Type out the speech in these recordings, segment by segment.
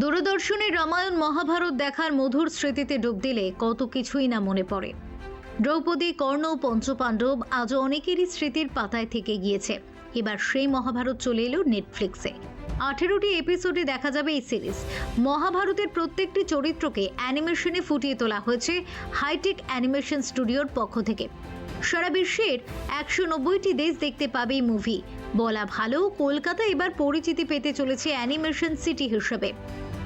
দূরদর্শনে রামায়ণ মহাভারত দেখার মধুর স্মৃতিতে ডুব দিলে কত কিছুই না মনে পড়ে। দ্রৌপদী, কর্ণ পঞ্চপাণ্ডব আজও অনেকেরই স্মৃতির পাতায় থেকে গিয়েছে। এবার সেই মহাভারত চলে এলো নেটফ্লিক্সে আঠেরোটি এপিসোডে দেখা যাবে এই সিরিজ মহাভারতের প্রত্যেকটি চরিত্রকে অ্যানিমেশনে ফুটিয়ে তোলা হয়েছে হাইটেক অ্যানিমেশন স্টুডিওর পক্ষ থেকে। সারা বিশ্বের একশো নব্বইটি দেশ দেখতে পাবে এই মুভি বলা ভালো, কলকাতা এবার পরিচিতি পেতে চলেছে অ্যানিমেশন সিটি হিসেবে।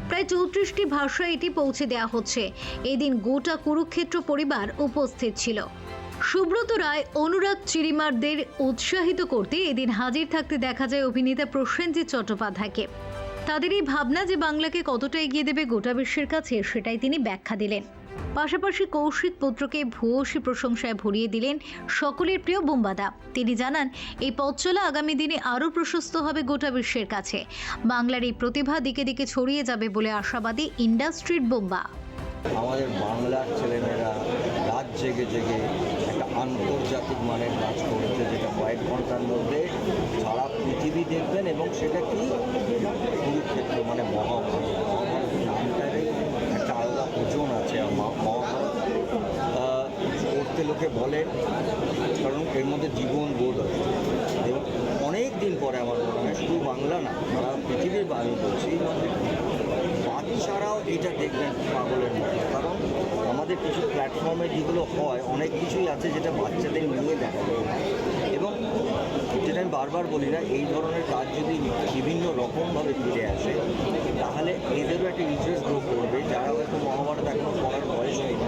প্রায় চৌত্রিশটি ভাষায় এটি পৌঁছে দেওয়া হচ্ছে। এদিন গোটা কুরুক্ষেত্র পরিবার উপস্থিত ছিল। সুব্রত রায়, অনুরাগ চিরিমারদের উৎসাহিত করতে এদিন হাজির থাকতে দেখা যায় অভিনেতা প্রসেনজিৎ চট্টোপাধ্যায়কে। তাদের এই ভাবনা যে বাংলাকে কতটা এগিয়ে দেবে গোটা বিশ্বের কাছে, সেটাই তিনি ব্যাখ্যা দিলেন। পাশাপাশি কৌশিক পুত্রকে ভূয়সী প্রশংসায় ভরিয়ে দিলেন সকলের প্রিয় বোম্বাদা। তিনি জানান, এই পথ চলা আগামী দিনে আরও প্রশস্ত হবে গোটা বিশ্বের কাছে। বাংলার এই প্রতিভা দিকে দিকে ছড়িয়ে যাবে বলে আশাবাদী ইন্ডাস্ট্রির বোম্বা। আমাদের বাংলার ছেলেমেয়েরা রাত জেগে জেগে একটা আন্তর্জাতিক মানের কাজ করেছে, যেটা কয়েক ঘণ্টার মধ্যে সারা পৃথিবী দেখবেন এবং সেটা কি কুরুক্ষেত্র মানে মহাভারত মহাভারত নামটারই একটা আলাদা ওজন আছে আর মা- মহাভারত আহ, লোকে বলে, কারণ এর মধ্যে জীবন বোধ আছে এবং অনেক দিন পরে আমার মনে হয়, শুধু বাংলা না, সারা পৃথিবীর আমি বলছি বাচ্চারাও এটা দেখবেন পাগলের মতো। কারণ আমাদের কিছু প্ল্যাটফর্মে যেগুলো হয়, অনেক কিছুই আছে যেটা বাচ্চাদের নিয়ে দেখা এবং যেটা আমি বারবার বলি না, এই ধরনের কাজ যদি বিভিন্ন রকমভাবে ফিরে আসে, তাহলে এদেরও একটা ইন্টারেস্ট গ্রো করবে। যারা হয়তো মহাভারত এখনও পড়ার বয়স হয়নি